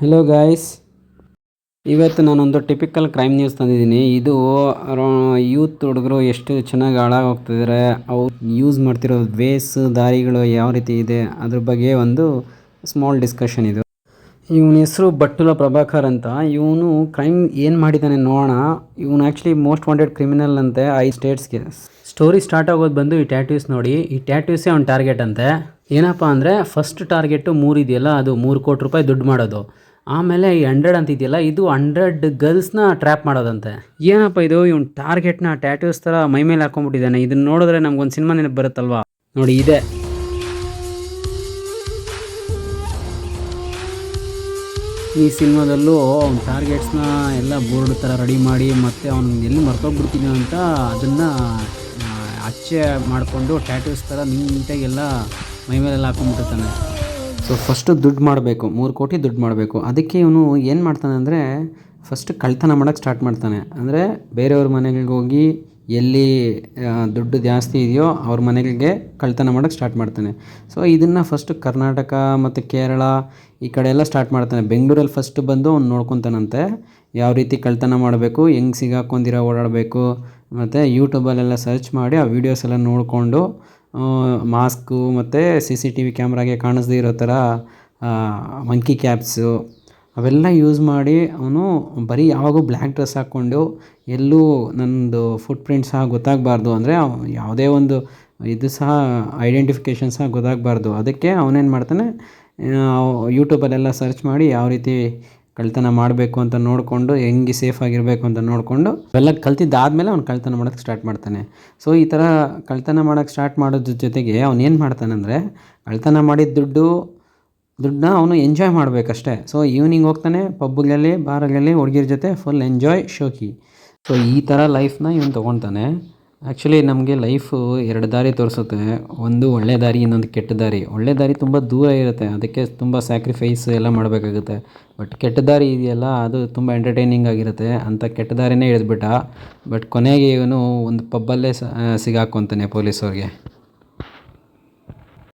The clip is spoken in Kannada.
ಹಲೋ ಗಾಯ್ಸ್ ಇವತ್ತು ನಾನೊಂದು ಟಿಪಿಕಲ್ ಕ್ರೈಮ್ ನ್ಯೂಸ್ ತಂದಿದ್ದೀನಿ. ಇದು ಯೂತ್ ಹುಡುಗರು ಎಷ್ಟು ಚೆನ್ನಾಗಿ ಹಾಳಾಗೋಗ್ತಿದ್ದಾರೆ ಅವ್ರು ಯೂಸ್ ಮಾಡ್ತಿರೋ ವೇಸ್ ದಾರಿಗಳು ಯಾವ ರೀತಿ ಇದೆ, ಅದ್ರ ಬಗ್ಗೆ ಒಂದು ಸ್ಮಾಲ್ ಡಿಸ್ಕಷನ್ ಇದು. ಇವನ ಹೆಸರು ಬಟ್ಟುಲ ಪ್ರಭಾಕರ್ ಅಂತ. ಇವನು ಕ್ರೈಮ್ ಏನು ಮಾಡಿದ್ದಾನೆ ನೋಡೋಣ. ಇವನು ಆ್ಯಕ್ಚುಲಿ ಮೋಸ್ಟ್ ವಾಂಟೆಡ್ ಕ್ರಿಮಿನಲ್ ಅಂತೆ ಐ ಸ್ಟೇಟ್ಸ್ಗೆ ಸ್ಟೋರಿ ಸ್ಟಾರ್ಟ್ ಆಗೋದು ಬಂದು ಈ ಟ್ಯಾಟ್ಯೂಸ್ ನೋಡಿ. ಈ ಟ್ಯಾಟ್ಯೂಸೇ ಅವ್ನ ಟಾರ್ಗೆಟ್ ಅಂತೆ. ಏನಪ್ಪ ಅಂದರೆ ಫಸ್ಟ್ ಟಾರ್ಗೆಟು ಮೂರು ಇದೆಯಲ್ಲ, ಅದು ಮೂರು ಕೋಟಿ ರೂಪಾಯಿ ದುಡ್ಡು ಮಾಡೋದು. ಆಮೇಲೆ ಈ ಹಂಡ್ರೆಡ್ ಅಂತ ಇದೆಯಲ್ಲ ಇದು ಹಂಡ್ರೆಡ್ ಗರ್ಲ್ಸ್ನ ಟ್ರ್ಯಾಪ್ ಮಾಡೋದಂತೆ. ಏನಪ್ಪ ಇದು? ಇವ್ನ ಟಾರ್ಗೆಟ್ನ ಟ್ಯಾಟೂಸ್ ಥರ ಮೈ ಮೇಲೆ ಹಾಕೊಂಡ್ಬಿಟ್ಟಿದ್ದಾನೆ. ಇದನ್ನ ನೋಡಿದ್ರೆ ನಮ್ಗೊಂದು ಸಿನಿಮಾ ನೆನಪು ಬರುತ್ತಲ್ವಾ? ನೋಡಿ, ಇದೆ. ಈ ಸಿನಿಮಾದಲ್ಲೂ ಅವ್ನ ಟಾರ್ಗೆಟ್ಸ್ನ ಎಲ್ಲ ಬೋರ್ಡ್ ಥರ ರೆಡಿ ಮಾಡಿ ಮತ್ತು ಅವ್ನು ಎಲ್ಲಿ ಮರ್ತೋಗ್ಬಿಡ್ತೀನಿ ಅಂತ ಅದನ್ನು ಅಚ್ಚೆ ಮಾಡಿಕೊಂಡು ಟ್ಯಾಟೂಸ್ ಥರ ನೀಟಾಗಿ ಎಲ್ಲ ಮೈ ಮೇಲೆಲ್ಲ ಹಾಕೊಂಡ್ಬಿಟ್ಟಿರ್ತಾನೆ. ಸೊ ಫಸ್ಟು ದುಡ್ಡು ಮಾಡಬೇಕು, ಮೂರು ಕೋಟಿ ದುಡ್ಡು ಮಾಡಬೇಕು. ಅದಕ್ಕೆ ಇವನು ಏನು ಮಾಡ್ತಾನೆ ಅಂದರೆ ಫಸ್ಟ್ ಕಳ್ತನ ಮಾಡೋಕ್ಕೆ ಸ್ಟಾರ್ಟ್ ಮಾಡ್ತಾನೆ. ಅಂದರೆ ಬೇರೆಯವ್ರ ಮನೆಗಳಿಗೆ ಹೋಗಿ ಎಲ್ಲಿ ದುಡ್ಡು ಜಾಸ್ತಿ ಇದೆಯೋ ಅವ್ರ ಮನೆಗಳಿಗೆ ಕಳ್ತನ ಮಾಡೋಕ್ಕೆ ಸ್ಟಾರ್ಟ್ ಮಾಡ್ತಾನೆ. ಸೊ ಇದನ್ನು ಫಸ್ಟ್ ಕರ್ನಾಟಕ ಮತ್ತು ಕೇರಳ ಈ ಕಡೆ ಎಲ್ಲ ಸ್ಟಾರ್ಟ್ ಮಾಡ್ತಾನೆ. ಬೆಂಗಳೂರಲ್ಲಿ ಫಸ್ಟ್ ಬಂದು ಅವ್ನು ನೋಡ್ಕೊತಾನಂತೆ. ಯಾವ ರೀತಿ ಕಳ್ತನ ಮಾಡಬೇಕು, ಹೆಂಗೆ ಸಿಗಾಕೊಂಡಿರೋ ಓಡಾಡಬೇಕು, ಮತ್ತು ಯೂಟ್ಯೂಬಲ್ಲೆಲ್ಲ ಸರ್ಚ್ ಮಾಡಿ ಆ ವೀಡಿಯೋಸ್ ಎಲ್ಲ ನೋಡಿಕೊಂಡು ಮಾಸ್ಕು ಮತ್ತು ಸಿ ಸಿ ಟಿ ವಿ ಕ್ಯಾಮ್ರಾಗೆ ಕಾಣಿಸ್ದೇ ಇರೋ ಥರ ಮಂಕಿ ಕ್ಯಾಪ್ಸು ಅವೆಲ್ಲ ಯೂಸ್ ಮಾಡಿ ಅವನು ಬರೀ ಯಾವಾಗೂ ಬ್ಲ್ಯಾಕ್ ಡ್ರೆಸ್ ಹಾಕ್ಕೊಂಡು ಎಲ್ಲೂ ನನ್ನದು ಫುಟ್ ಪ್ರಿಂಟ್ ಸಹ ಗೊತ್ತಾಗಬಾರ್ದು. ಅಂದರೆ ಯಾವುದೇ ಒಂದು ಇದು ಸಹ ಐಡೆಂಟಿಫಿಕೇಷನ್ ಸಹ ಗೊತ್ತಾಗಬಾರ್ದು. ಅದಕ್ಕೆ ಅವನೇನು ಮಾಡ್ತಾನೆ ಯೂಟ್ಯೂಬಲ್ಲೆಲ್ಲ ಸರ್ಚ್ ಮಾಡಿ ಯಾವ ರೀತಿ ಕಳ್ತನ ಮಾಡಬೇಕು ಅಂತ ನೋಡಿಕೊಂಡು, ಹೆಂಗೆ ಸೇಫ್ ಆಗಿರಬೇಕು ಅಂತ ನೋಡಿಕೊಂಡು ಅವೆಲ್ಲ ಕಲ್ತಿದ್ದಾದಮೇಲೆ ಅವ್ನು ಕಳ್ತನ ಮಾಡೋಕ್ಕೆ ಸ್ಟಾರ್ಟ್ ಮಾಡ್ತಾನೆ. ಸೊ ಈ ಥರ ಕಳ್ತನ ಮಾಡೋಕ್ಕೆ ಸ್ಟಾರ್ಟ್ ಮಾಡೋದ್ರ ಜೊತೆಗೆ ಅವ್ನು ಏನು ಮಾಡ್ತಾನೆ ಅಂದರೆ, ಕಳ್ತನ ಮಾಡಿದ ದುಡ್ಡು, ದುಡ್ಡನ್ನ ಅವನು ಎಂಜಾಯ್ ಮಾಡಬೇಕಷ್ಟೇ. ಸೊ ಈವ್ನಿಂಗ್ ಹೋಗ್ತಾನೆ ಪಬ್ಗಳಲ್ಲಿ ಬಾರಲ್ಲಿ ಹುಡುಗಿರ ಜೊತೆ ಫುಲ್ ಎಂಜಾಯ್ ಶೋಕಿ. ಸೊ ಈ ಥರ ಲೈಫ್ನ ಇವನು ತೊಗೊತಾನೆ. ಆ್ಯಕ್ಚುಲಿ ನಮಗೆ ಲೈಫು ಎರಡು ದಾರಿ ತೋರಿಸುತ್ತೆ. ಒಂದು ಒಳ್ಳೆ ದಾರಿ, ಇನ್ನೊಂದು ಕೆಟ್ಟ ದಾರಿ. ಒಳ್ಳೆ ದಾರಿ ತುಂಬ ದೂರ ಇರುತ್ತೆ. ಅದಕ್ಕೆ ತುಂಬ ಸ್ಯಾಕ್ರಿಫೈಸ್ ಎಲ್ಲ ಮಾಡಬೇಕಾಗುತ್ತೆ. ಬಟ್ ಕೆಟ್ಟ ದಾರಿ ಇದೆಯಲ್ಲ, ಅದು ತುಂಬ ಎಂಟರ್ಟೈನಿಂಗ್ ಆಗಿರುತ್ತೆ. ಅಂಥ ಕೆಟ್ಟ ದಾರಿನೇ ಹಿಡಿದ್ಬಿಟ್ಟ ಬಟ್ ಕೊನೆಗೆ ಇವನು ಒಂದು ಪಬ್ಬಲ್ಲೇ ಸಿಗಾಕೊಂತಾನೆ ಪೊಲೀಸವ್ರಿಗೆ.